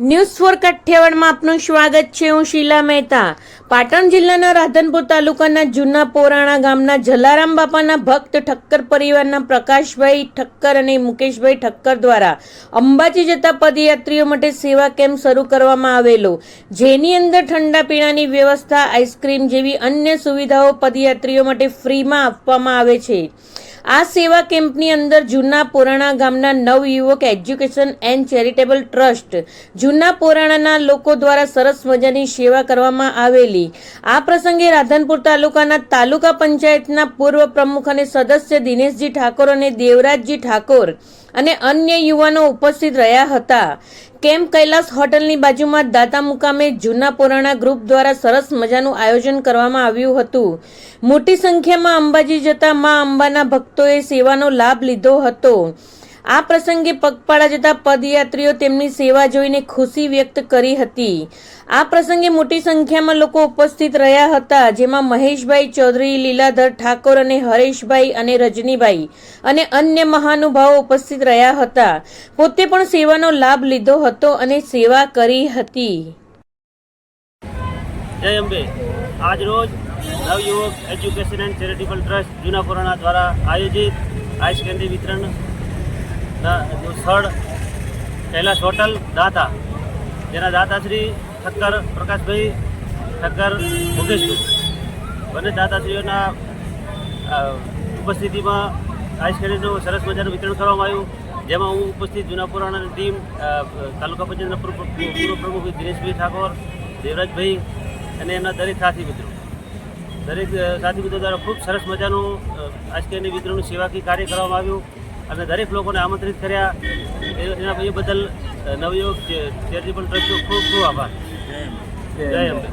News for કઠિયાવાડમાં આપનું સ્વાગત છે, હું શીલા મહેતા. પાટણ જિલ્લાના રાધનપુર તાલુકાના જૂના પોરાણા ગામના જલારામ બાપાના ભક્ત ઠક્કર પરિવારના પ્રકાશભાઈ ઠક્કર અને મુકેશભાઈ ઠક્કર દ્વારા અંબાજી જતા પદયાત્રીઓ માટે સેવા કેમ્પ શરૂ કરવામાં આવેલો. જેની અંદર ઠંડા પીણાની વ્યવસ્થા, આઈસ્ક્રીમ જેવી અન્ય સુવિધાઓ પદયાત્રીઓ માટે ફ્રીમાં આપવામાં આવે છે. આ સેવા કેમ્પની અંદર જૂના પોરાણા ગામના Navyuvak education and charitable trust જૂના પોરાણાના લોકો દ્વારા સરસ મજાની સેવા કરવામાં આવેલી. આ પ્રસંગે રાધનપુર તાલુકાના તાલુકા પંચાયતના પૂર્વ પ્રમુખ અને સદસ્ય દિનેશજી ઠાકોર અને દેવરાજજી ઠાકોર અને અન્ય યુવાનો ઉપસ્થિત રહ્યા હતા. કેમ કૈલાસ હોટલની બાજુમાં દાતા મુકામે જૂના પુરાણા ગ્રુપ દ્વારા સરસ મજાનું આયોજન કરવામાં આવ્યું હતું. મોટી સંખ્યામાં અંબાજી જતા મા અંબાના ભક્તોએ સેવાનો લાભ લીધો હતો. આ પ્રસંગે પગપાળા જતા પદયાત્રીઓ તેમની સેવા જોઈને ખુશી વ્યક્ત કરી હતી. આ પ્રસંગે મોટી સંખ્યામાં લોકો ઉપસ્થિત રહ્યા હતા, જેમાં મહેશભાઈ ચૌધરી, લીલાધર ઠાકોર અને હરેશભાઈ અને રજનીભાઈ અને અન્ય મહાનુભાવો ઉપસ્થિત રહ્યા હતા. પોતે પણ સેવાનો લાભ લીધો હતો અને સેવા કરી હતી. Navyuvak education and charitable trust જૂના દ્વારા આયોજિત આઈસ કેન્ડી વિતરણના નું સ્થળ કૈલાસ હોટલ દાતા. જેના દાતાશ્રી ઠક્કર પ્રકાશભાઈ ઠક્કર મુકેશભાઈ. બંને દાતાશ્રીઓના ઉપસ્થિતિમાં આઈસ કેન્ડીનું સરસ મજાનું વિતરણ કરવામાં આવ્યું. જેમાં હું ઉપસ્થિત જૂના પુરાણાની ટીમ તાલુકા પંચાયતના પૂર્વ પ્રમુખ દિનેશભાઈ ઠાકોર, દેવરાજભાઈ અને એમના દરેક સાથી મિત્રો. દરેક સાથી મિત્રો દ્વારા ખૂબ સરસ મજાનું આજકાલની વિતરણનું સેવાકીય કાર્ય કરવામાં આવ્યું. અને દરેક લોકોને આમંત્રિત કર્યા. એના એ બદલ નવયુગ ચેરિટેબલ ટ્રસ્ટનો ખૂબ ખૂબ આભાર. જય અંબે.